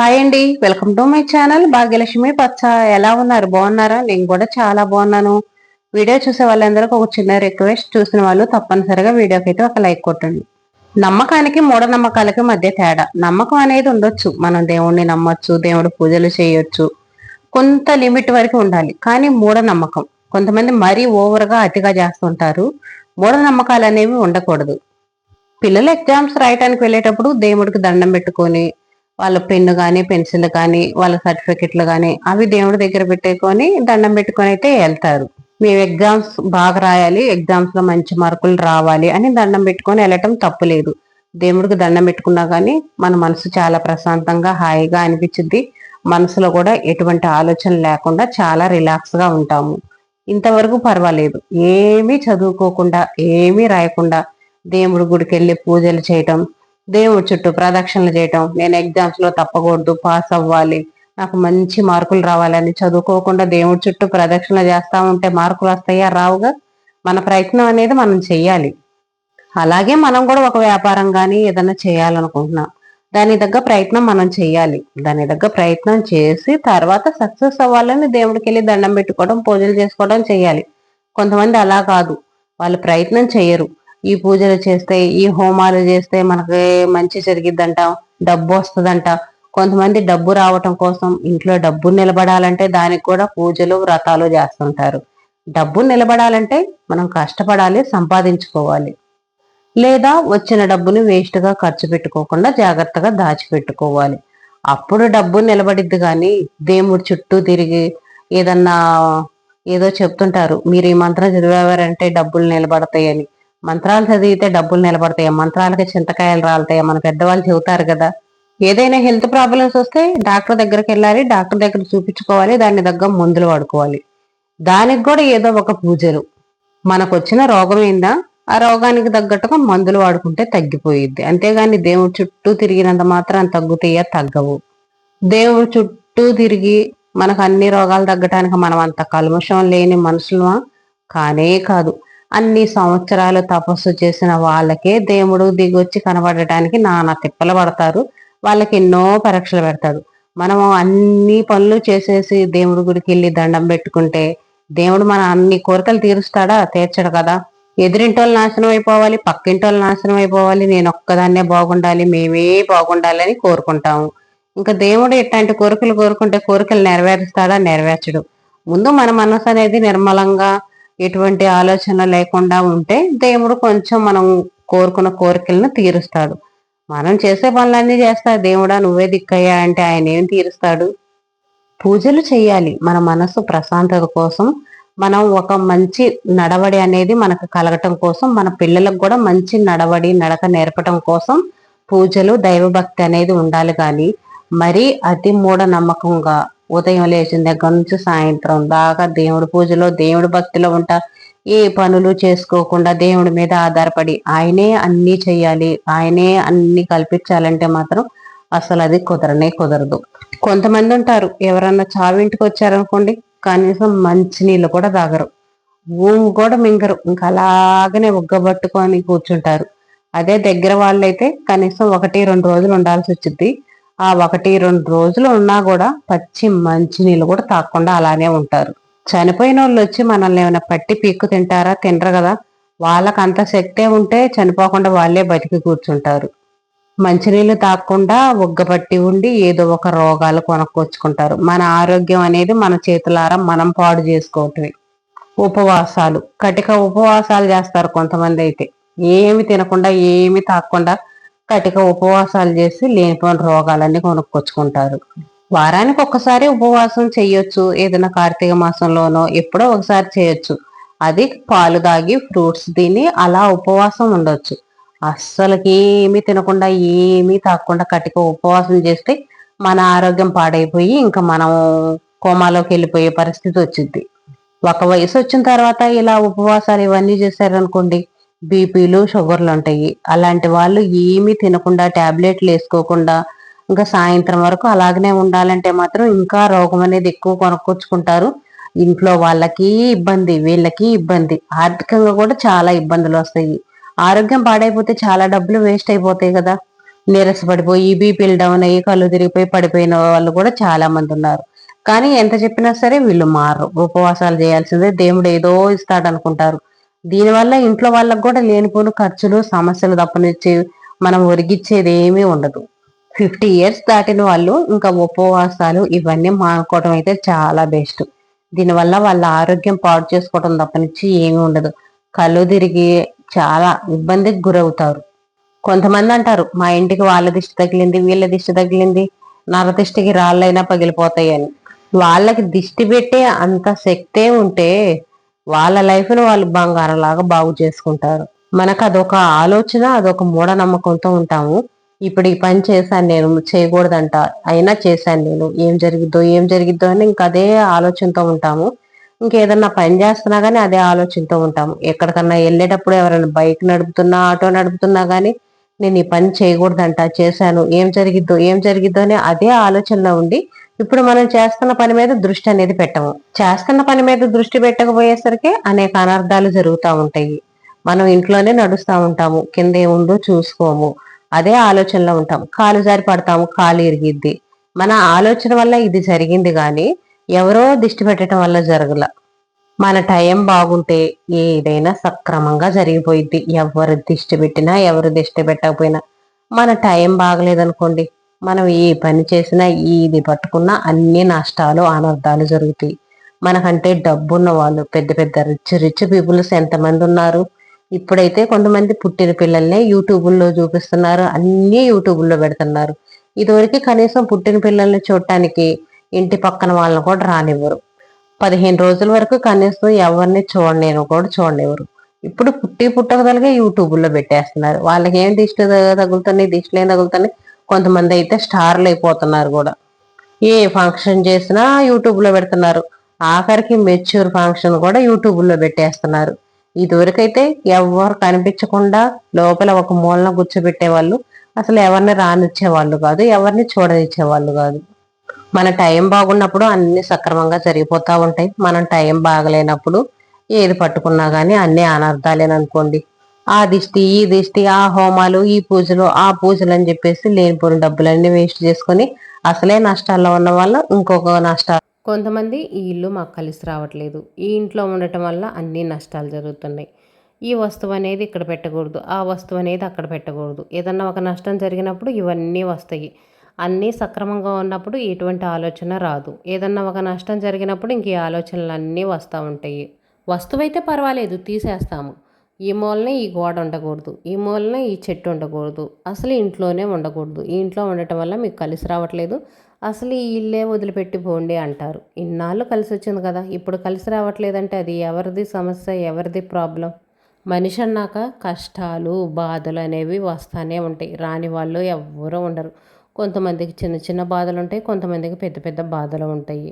Hi అండి welcome to my channel Bhagyalakshmi పచ్చ. ఎలా ఉన్నారు? బాగున్నారా? నేను కూడా చాలా బాగున్నాను. వీడియో చూసే వాళ్ళందరికీ ఒక చిన్న రిక్వెస్ట్ చూసిన వాళ్ళు తప్పనిసరిగా వీడియోకి అయితే ఒక లైక్ కొట్టండి. నమ్మకానికి మూఢనమ్మకాలకి మధ్య తేడా. నమ్మకం అనేది ఉండొచ్చు. మనం దేవుణ్ణి నమ్మొచ్చు దేవుడు పూజలు చేయొచ్చు. కొంత లిమిట్ వరకు ఉండాలి. కానీ మూఢనమ్మకం కొంతమంది మరీ ఓవర్గా అతిగా చేస్తుంటారు. మూఢనమ్మకాలు అనేవి ఉండకూడదు. పిల్లలు ఎగ్జామ్స్ రాయటానికి వెళ్ళేటప్పుడు దేవుడికి దండం పెట్టుకొని వాళ్ళ పెన్ను కానీ పెన్సిల్ కానీ వాళ్ళ సర్టిఫికెట్లు కానీ అవి దేవుడి దగ్గర పెట్టుకొని దండం పెట్టుకొని అయితే వెళ్తారు. మేము ఎగ్జామ్స్ బాగా రాయాలి ఎగ్జామ్స్లో మంచి మార్కులు రావాలి అని దండం పెట్టుకొని వెళ్ళటం తప్పులేదు దేవుడికి దండం పెట్టుకున్నా కానీ మన మనసు చాలా ప్రశాంతంగా హాయిగా అనిపించింది మనసులో కూడా ఎటువంటి ఆలోచన లేకుండా చాలా రిలాక్స్గా ఉంటాము. ఇంతవరకు పర్వాలేదు. ఏమీ చదువుకోకుండా ఏమీ రాయకుండా దేవుడి గుడికి వెళ్ళి పూజలు చేయటం దేవుడి చుట్టూ ప్రదక్షిణలు చేయటం నేను ఎగ్జామ్స్లో తప్పకూడదు పాస్ అవ్వాలి నాకు మంచి మార్కులు రావాలని చదువుకోకుండా దేవుడి చుట్టూ ప్రదక్షిణ చేస్తా ఉంటే మార్కులు వస్తాయా? రావుగా. మన ప్రయత్నం అనేది మనం చెయ్యాలి. అలాగే మనం కూడా ఒక వ్యాపారం కానీ ఏదైనా చేయాలనుకుంటున్నాం. దాని దగ్గర ప్రయత్నం మనం చెయ్యాలి. దాని దగ్గర ప్రయత్నం చేసి తర్వాత సక్సెస్ అవ్వాలని దేవుడికి వెళ్ళి దండం పెట్టుకోవడం పూజలు చేసుకోవడం చేయాలి కొంతమంది అలా కాదు. వాళ్ళు ప్రయత్నం చేయరు ఈ పూజలు చేస్తే ఈ హోమాలు చేస్తే మనకి మంచి జరిగిద్దంట డబ్బు వస్తుందంట. కొంతమంది డబ్బు రావటం కోసం ఇంట్లో డబ్బు నిలబడాలంటే దానికి కూడా పూజలు వ్రతాలు చేస్తుంటారు. డబ్బు నిలబడాలంటే మనం కష్టపడాలి సంపాదించుకోవాలి. లేదా వచ్చిన డబ్బుని వేస్ట్గా ఖర్చు పెట్టుకోకుండా జాగ్రత్తగా దాచిపెట్టుకోవాలి. అప్పుడు డబ్బు నిలబడిద్ది కానీ దేవుడి చుట్టూ తిరిగి ఏదన్నా ఏదో చెప్తుంటారు. మీరు ఈ మంత్రం చదివేవారంటే డబ్బులు నిలబడతాయని. మంత్రాలు చదివితే డబ్బులు నిలబడతాయి? మంత్రాలకి చింతకాయలు రాలుతాయి? మన పెద్దవాళ్ళు చెబుతారు కదా. ఏదైనా హెల్త్ ప్రాబ్లమ్స్ వస్తే డాక్టర్ దగ్గరికి వెళ్ళాలి డాక్టర్ దగ్గర చూపించుకోవాలి దాన్ని దగ్గర మందులు వాడుకోవాలి. దానికి కూడా ఏదో ఒక పూజలు. మనకు వచ్చిన రోగం ఏందా? ఆ రోగానికి తగ్గట్టుగా మందులు వాడుకుంటే తగ్గిపోయిద్ది. అంతేగాని దేవుడి చుట్టూ తిరిగినంత మాత్రం తగ్గుతాయా? తగ్గవు. దేవుడి చుట్టూ తిరిగి మనకు అన్ని రోగాలు తగ్గటానికి మనం అంత కల్మషం లేని మనుషులమా? కానే కాదు. అన్ని సంవత్సరాలు తపస్సు చేసిన వాళ్ళకే దేవుడు దిగొచ్చి కనబడటానికి నానా తిప్పలు పడతారు. వాళ్ళకి ఎన్నో పరీక్షలు పెడతాడు మనం అన్ని పనులు చేసేసి దేవుడి గుడికి వెళ్ళి దండం పెట్టుకుంటే దేవుడు మన అన్ని కోరికలు తీరుస్తాడా? తీర్చడు కదా. ఎదురింటోళ్ళు నాశనం అయిపోవాలి పక్కింటోళ్ళు నాశనం అయిపోవాలి. నేను ఒక్కదాన్నే బాగుండాలి మేమే బాగుండాలి అని కోరుకుంటాము. ఇంకా దేవుడు ఇట్లాంటి కోరికలు కోరుకుంటే కోరికలు నెరవేరుస్తాడా? నెరవేర్చడు. ముందు మన మనసు అనేది నిర్మలంగా ఎటువంటి ఆలోచన లేకుండా ఉంటే దేవుడు కొంచెం మనం కోరుకున్న కోరికలను తీరుస్తాడు. మనం చేసే పనులన్నీ చేస్తా దేవుడా నువ్వే దిక్కయ్యా అంటే ఆయన ఏం తీరుస్తాడు? పూజలు చేయాలి. మన మనసు ప్రశాంతత కోసం మనం ఒక మంచి నడవడి అనేది మనకు కలగటం కోసం మన పిల్లలకు కూడా మంచి నడవడి నడక నేర్పటం కోసం పూజలు దైవభక్తి అనేది ఉండాలి కానీ మరీ అతి మూఢ నమ్మకంగా ఉదయం లేచిన దగ్గర నుంచి సాయంత్రం దాకా దేవుడి పూజలో దేవుడి భక్తిలో ఉంటా. ఏ పనులు చేసుకోకుండా దేవుడి మీద ఆధారపడి ఆయనే అన్నీ చేయాలి ఆయనే అన్ని కల్పించాలంటే మాత్రం అసలు అది కుదరనే కుదరదు. కొంతమంది ఉంటారు ఎవరన్నా చావింటికి వచ్చారనుకోండి కనీసం మంచినీళ్ళు కూడా తాగరు. ఊము కూడా మింగరు ఇంకా అలాగనే ఉగ్గబట్టుకొని కూర్చుంటారు. అదే దగ్గర వాళ్ళైతే కనీసం ఒకటి రెండు రోజులు ఉండాల్సి వచ్చింది ఆ ఒకటి రెండు రోజులు ఉన్నా కూడా పచ్చి మంచి నీళ్ళు కూడా తాగకుండా అలానే ఉంటారు. చనిపోయిన వాళ్ళు వచ్చి మనల్ని ఏమైనా పట్టి పీక్కు తింటారా తినరు కదా? వాళ్ళకి అంత శక్తే ఉంటే చనిపోకుండా వాళ్ళే బతికి కూర్చుంటారు. మంచినీళ్ళు తాగకుండా ఉగ్గబట్టి ఉండి ఏదో ఒక రోగాలు కొనుక్కొచ్చుకుంటారు. మన ఆరోగ్యం అనేది మన చేతులారా మనం పాడు చేసుకోవటమే. ఉపవాసాలు. కటిక ఉపవాసాలు చేస్తారు కొంతమంది అయితే. ఏమి తినకుండా ఏమి తాగకుండా కటిక ఉపవాసాలు చేసి లేనిపోని రోగాలన్నీ కొనుక్కొచ్చుకుంటారు. వారానికి ఒక్కసారి ఉపవాసం చేయొచ్చు ఏదైనా కార్తీక మాసంలోనో ఎప్పుడో ఒకసారి చేయొచ్చు. అది పాలు తాగి ఫ్రూట్స్ తిని అలా ఉపవాసం ఉండొచ్చు. అస్సలకి ఏమీ తినకుండా ఏమీ తాగకుండా కటిక ఉపవాసం చేస్తే మన ఆరోగ్యం పాడైపోయి ఇంకా మనం కోమాలోకి వెళ్ళిపోయే పరిస్థితి వచ్చింది ఒక వయసు వచ్చిన తర్వాత ఇలా ఉపవాసాలు ఇవన్నీ చేశారనుకోండి బీపీలు షుగర్లు ఉంటాయి అలాంటి వాళ్ళు ఏమీ తినకుండా టాబ్లెట్లు వేసుకోకుండా ఇంకా సాయంత్రం వరకు అలాగనే ఉండాలంటే మాత్రం ఇంకా రోగం అనేది ఎక్కువ కొనుక్కొచ్చుకుంటారు. ఇంట్లో వాళ్ళకి ఇబ్బంది వీళ్ళకి ఇబ్బంది. ఆర్థికంగా కూడా చాలా ఇబ్బందులు వస్తాయి. ఆరోగ్యం పాడైపోతే చాలా డబ్బులు వేస్ట్ అయిపోతాయి కదా. నీరసపడిపోయి బీపీలు డౌన్ అయ్యి కళ్ళు తిరిగిపోయి పడిపోయిన వాళ్ళు కూడా చాలా మంది ఉన్నారు. కానీ ఎంత చెప్పినా సరే వీళ్ళు మారరు. ఉపవాసాలు చేయాల్సిందే. దేవుడు ఏదో ఇస్తాడు అనుకుంటారు దీనివల్ల ఇంట్లో వాళ్ళకు కూడా లేనిపోని ఖర్చులు సమస్యలు తప్పనిచ్చి మనం ఒరిగిచ్చేది ఏమీ ఉండదు. ఫిఫ్టీ ఇయర్స్ దాటిన వాళ్ళు ఇంకా ఉపవాసాలు ఇవన్నీ మానుకోవడం అయితే చాలా బెస్ట్. దీనివల్ల వాళ్ళ ఆరోగ్యం పాడు చేసుకోవడం తప్పనిచ్చి ఏమీ ఉండదు. కళ్ళు తిరిగి చాలా ఇబ్బందికి గురవుతారు. కొంతమంది అంటారు మా ఇంటికి వాళ్ళ దిష్టి తగిలింది వీళ్ళ దిష్టి తగిలింది నరదిష్టికి రాళ్ళైనా పగిలిపోతాయి అని వాళ్ళకి దిష్టి పెట్టే అంత శక్తే ఉంటే వాళ్ళ లైఫ్ను వాళ్ళు బంగారం లాగా బాగు చేసుకుంటారు. మనకు అదొక ఆలోచన అదొక మూఢనమ్మకంతో ఉంటాము. ఇప్పుడు ఈ పని చేశాను నేను చేయకూడదంట అయినా చేశాను నేను. ఏం జరిగిద్దో ఏం జరిగిద్దో అని ఇంకా అదే ఆలోచనతో ఉంటాము. ఇంకేదన్నా పని చేస్తున్నా కానీ అదే ఆలోచనతో ఉంటాము. ఎక్కడికన్నా వెళ్ళేటప్పుడు ఎవరైనా బైక్ నడుపుతున్నా ఆటో నడుపుతున్నా కానీ నేను ఈ పని చేయకూడదంట చేశాను ఏం జరిగిద్దో ఏం జరిగిద్దో అని అదే ఆలోచనలో ఉండి ఇప్పుడు మనం చేస్తున్న పని మీద దృష్టి అనేది పెట్టము. చేస్తున్న పని మీద దృష్టి పెట్టకపోయేసరికి అనేక అనర్థాలు జరుగుతూ ఉంటాయి. మనం ఇంట్లోనే నడుస్తూ ఉంటాము. కింద ఏముందో చూసుకోము. అదే ఆలోచనలో ఉంటాం కాలు జారి పడతాము. కాలు ఇరిగిద్ది. మన ఆలోచన వల్ల ఇది జరిగింది కానీ ఎవరో దిష్టి పెట్టడం వల్ల జరగల. మన టైం బాగుంటే ఏదైనా సక్రమంగా జరిగిపోయిద్ది. ఎవరు దిష్టి పెట్టినా ఎవరు దిష్టి పెట్టకపోయినా. మన టైం బాగలేదనుకోండి మనం ఏ పని చేసినా ఇది పట్టుకున్నా అన్ని నష్టాలు అనర్థాలు జరుగుతాయి. మనకంటే డబ్బున్న వాళ్ళు పెద్ద పెద్ద రిచ్ రిచ్ పీపుల్స్ ఎంతమంది ఉన్నారు? ఇప్పుడైతే కొంతమంది పుట్టిన పిల్లల్నే యూట్యూబుల్లో చూపిస్తున్నారు. అన్నీ యూట్యూబుల్లో పెడుతున్నారు. ఇదివరకు కనీసం పుట్టిన పిల్లల్ని చూడటానికి ఇంటి పక్కన వాళ్ళని కూడా రానివ్వరు. పదిహేను రోజుల వరకు కనీసం ఎవరిని చూడలేను కూడా చూడనివ్వరు. ఇప్పుడు పుట్టి పుట్టకదలుగా యూట్యూబ్లో పెట్టేస్తున్నారు. వాళ్ళకి ఏం దిష్టి తగులుతున్నాయి దిష్టిలు ఏం తగులుతున్నాయి? కొంతమంది అయితే స్టార్లు అయిపోతున్నారు కూడా. ఏ ఫంక్షన్ చేసినా యూట్యూబ్లో పెడుతున్నారు. ఆఖరికి మెచ్యూర్ ఫంక్షన్ కూడా యూట్యూబ్లో పెట్టేస్తున్నారు. ఇదివరకైతే ఎవరు కనిపించకుండా లోపల ఒక మూలన కూర్చోబెట్టేవాళ్ళు అసలు ఎవరిని రానిచ్చేవాళ్ళు కాదు ఎవరిని చూడనిచ్చేవాళ్ళు కాదు. మన టైం బాగున్నప్పుడు అన్ని సక్రమంగా జరిగిపోతూ ఉంటాయి. మనం టైం బాగలేనప్పుడు ఏది పట్టుకున్నా కానీ అన్ని అనర్థాలేననుకోండి ఆ దిష్టి ఈ దిష్టి ఆ హోమాలు ఈ పూజలు ఆ పూజలు అని చెప్పేసి లేనిపోయిన డబ్బులన్నీ వేస్ట్ చేసుకొని అసలే నష్టాల్లో ఉన్న వల్ల ఇంకొక నష్టాలు కొంతమంది ఈ ఇల్లు మాకు కలిసి రావట్లేదు. ఈ ఇంట్లో ఉండటం వల్ల అన్ని నష్టాలు జరుగుతున్నాయి. ఈ వస్తువు అనేది ఇక్కడ పెట్టకూడదు. ఆ వస్తువు అనేది అక్కడ పెట్టకూడదు. ఏదన్నా ఒక నష్టం జరిగినప్పుడు ఇవన్నీ వస్తాయి. అన్నీ సక్రమంగా ఉన్నప్పుడు ఎటువంటి ఆలోచన రాదు. ఏదన్నా ఒక నష్టం జరిగినప్పుడు ఇంక ఈ ఆలోచనలు అన్నీ వస్తూ ఉంటాయి. వస్తువు అయితే పర్వాలేదు తీసేస్తాము. ఈ మూలనే ఈ గోడ ఉండకూడదు ఈ మూలనే ఈ చెట్టు ఉండకూడదు అసలు ఇంట్లోనే ఉండకూడదు ఈ ఇంట్లో ఉండటం వల్ల మీకు కలిసి రావట్లేదు. అసలు ఈ ఇల్లే వదిలిపెట్టి పోండి అంటారు. ఇన్నాళ్ళు కలిసి వచ్చింది కదా ఇప్పుడు కలిసి రావట్లేదంటే అది ఎవరిది సమస్య ఎవరిది ప్రాబ్లం? మనిషి అన్నాక కష్టాలు బాధలు అనేవి వస్తూనే ఉంటాయి. రాని వాళ్ళు ఎవ్వరూ ఉండరు. కొంతమందికి చిన్న చిన్న బాధలు ఉంటాయి కొంతమందికి పెద్ద పెద్ద బాధలు ఉంటాయి.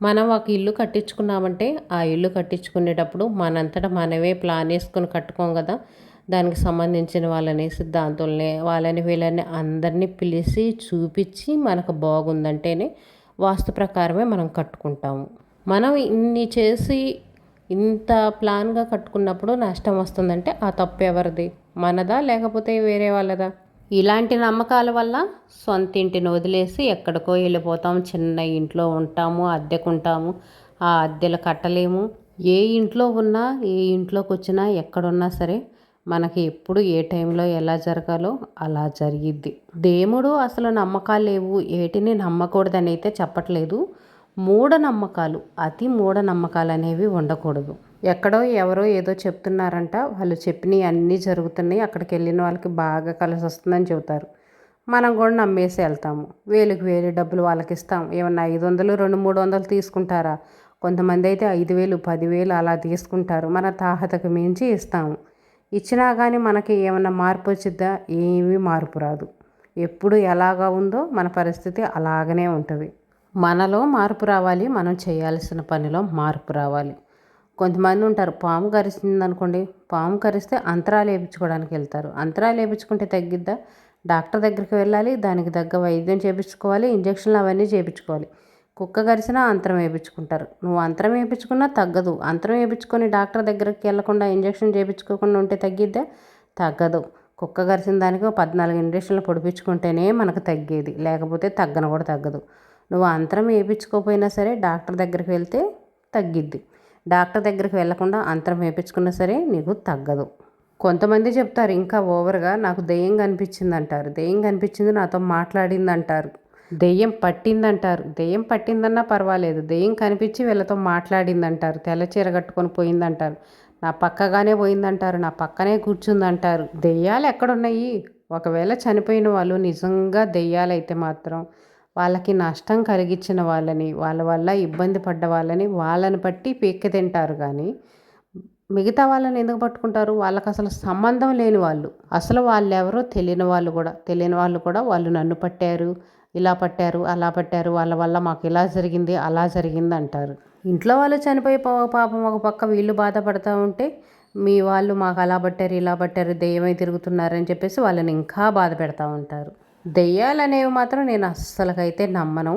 మనం ఒక ఇల్లు కట్టించుకున్నామంటే ఆ ఇల్లు కట్టించుకునేటప్పుడు మనంతటా మనమే ప్లాన్ వేసుకొని కట్టుకోం కదా. దానికి సంబంధించిన వాళ్ళని సిద్ధాంతుల్ని వాళ్ళని వీళ్ళని అందరినీ పిలిచి చూపించి మనకు బాగుందంటేనే వాస్తు ప్రకారమే మనం కట్టుకుంటాము. మనం ఇన్ని చేసి ఇంత ప్లాన్గా కట్టుకున్నప్పుడు నష్టం వస్తుందంటే ఆ తప్పు ఎవరిది? మనదా లేకపోతే వేరే వాళ్ళదా? ఇలాంటి నమ్మకాల వల్ల సొంత ఇంటిని వదిలేసి ఎక్కడికో వెళ్ళిపోతాం చిన్న ఇంట్లో ఉంటాము అద్దెకుంటాము. ఆ అద్దెలు కట్టలేము. ఏ ఇంట్లో ఉన్నా ఏ ఇంట్లోకి వచ్చినా ఎక్కడున్నా సరే మనకి ఎప్పుడు ఏ టైంలో ఎలా జరగాలో అలా జరిగిద్ది. దేవుడు అసలు నమ్మకాలు లేవు. ఏటిని నమ్మకూడదని అయితే చెప్పట్లేదు. మూఢనమ్మకాలు అతి మూఢనమ్మకాలు అనేవి ఉండకూడదు. ఎక్కడో ఎవరో ఏదో చెప్తున్నారంట. వాళ్ళు చెప్పినవి అన్నీ జరుగుతున్నాయి. అక్కడికి వెళ్ళిన వాళ్ళకి బాగా కలిసి వస్తుందని చెబుతారు. మనం కూడా నమ్మేసి వెళ్తాము. వేలుకి వేలు డబ్బులు వాళ్ళకి ఇస్తాం ఏమన్నా ఐదు వందలు రెండు మూడు వందలు తీసుకుంటారా? కొంతమంది అయితే ఐదు వేలు పదివేలు అలా తీసుకుంటారు. మన తాహతకు మించి ఇస్తాము. ఇచ్చినా కానీ మనకి ఏమన్నా మార్పు వచ్చిద్దా? ఏమీ మార్పు రాదు. ఎప్పుడు ఎలాగా ఉందో మన పరిస్థితి అలాగనే ఉంటుంది. మనలో మార్పు రావాలి. మనం చేయాల్సిన పనిలో మార్పు రావాలి. కొంతమంది ఉంటారు పాము కరిచింది అనుకోండి పాము కరిస్తే అంతరాలు వేయించుకోవడానికి వెళ్తారు. అంతరాలు వేయించుకుంటే తగ్గిద్దా? డాక్టర్ దగ్గరికి వెళ్ళాలి దానికి తగ్గ వైద్యం చేయించుకోవాలి ఇంజక్షన్లు అవన్నీ చేయించుకోవాలి కుక్క కరిసినా అంతరం వేయించుకుంటారు నువ్వు అంతరం వేయించుకున్నా తగ్గదు. అంతరం వేయించుకొని డాక్టర్ దగ్గరికి వెళ్ళకుండా ఇంజక్షన్ చేయించుకోకుండా ఉంటే తగ్గిద్దా? తగ్గదు. కుక్క కరిసిన దానికి పద్నాలుగు ఇంజక్షన్లు పొడిపించుకుంటేనే మనకు తగ్గేది. లేకపోతే తగ్గన కూడా తగ్గదు. నువ్వు అంతరం వేయించుకోకపోయినా సరే డాక్టర్ దగ్గరికి వెళ్తే తగ్గిద్ది. డాక్టర్ దగ్గరికి వెళ్ళకుండా అంతరం వేయించుకున్నా సరే నీకు తగ్గదు. కొంతమంది చెప్తారు ఇంకా ఓవర్గా నాకు దెయ్యం కనిపించింది అంటారు దెయ్యం కనిపించింది నాతో మాట్లాడింది అంటారు దెయ్యం పట్టిందంటారు. దెయ్యం పట్టిందన్నా పర్వాలేదు. దెయ్యం కనిపించి వీళ్ళతో మాట్లాడిందంటారు. తెల్ల చీర కట్టుకొని పోయిందంటారు. నా పక్కగానే పోయిందంటారు. నా పక్కనే కూర్చుందంటారు. దెయ్యాలు ఎక్కడున్నాయి? ఒకవేళ చనిపోయిన వాళ్ళు నిజంగా దెయ్యాలైతే మాత్రం వాళ్ళకి నష్టం కలిగించిన వాళ్ళని వాళ్ళ వల్ల ఇబ్బంది పడ్డ వాళ్ళని వాళ్ళని బట్టి పీక్కి తింటారు కానీ మిగతా వాళ్ళని ఎందుకు పట్టుకుంటారు? వాళ్ళకి అసలు సంబంధం లేని వాళ్ళు. అసలు వాళ్ళు ఎవరో తెలియని వాళ్ళు కూడా తెలియని వాళ్ళు కూడా వాళ్ళు నన్ను పట్టారు ఇలా పట్టారు అలా పట్టారు వాళ్ళ వల్ల మాకు ఇలా జరిగింది అలా జరిగింది అంటారు. ఇంట్లో వాళ్ళు చనిపోయి పాపం ఒక పక్క వీళ్ళు బాధపడుతూ ఉంటే మీ వాళ్ళు మాకు అలా పట్టారు ఇలా పట్టారు దెయ్యమై తిరుగుతున్నారని చెప్పేసి వాళ్ళని ఇంకా బాధ పెడతా ఉంటారు. దెయ్యాలు అనేవి మాత్రం నేను అస్సలకైతే నమ్మను.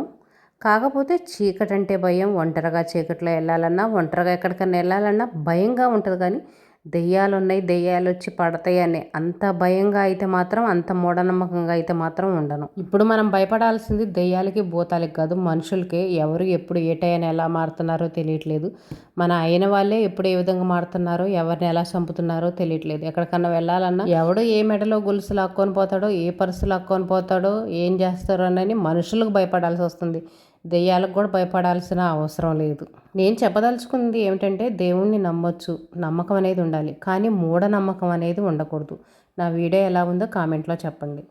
కాకపోతే చీకటి అంటే భయం ఒంటరిగా చీకట్లో వెళ్ళాలన్నా ఒంటరిగా ఎక్కడికన్నా వెళ్ళాలన్నా భయంగా ఉంటుంది. కానీ దెయ్యాలు ఉన్నాయి దెయ్యాలు వచ్చి పడతాయని అంత భయంగా అయితే మాత్రం అంత మూఢనమ్మకంగా అయితే మాత్రం ఉండను. ఇప్పుడు మనం భయపడాల్సింది దెయ్యాలకి భూతాలకి కాదు మనుషులకే. ఎవరు ఎప్పుడు ఏ టైం ఎలా మారుతున్నారో తెలియట్లేదు. మన అయిన వాళ్ళే ఎప్పుడు ఏ విధంగా మారుతున్నారో ఎవరిని ఎలా చంపుతున్నారో తెలియట్లేదు. ఎక్కడికన్నా వెళ్ళాలన్నా ఎవడు ఏ మెడలో గొలుసు లాక్కొని పోతాడో ఏ పర్సు లాక్కొని పోతాడో ఏం చేస్తారో అని మనుషులకు భయపడాల్సి వస్తుంది. దెయ్యాలకు కూడా భయపడాల్సిన అవసరం లేదు. నేను చెప్పదలుచుకుంది ఏమిటంటే దేవుణ్ణి నమ్మొచ్చు. నమ్మకం అనేది ఉండాలి. కానీ మూఢనమ్మకం అనేది ఉండకూడదు. నా వీడియో ఎలా ఉందో కామెంట్లో చెప్పండి.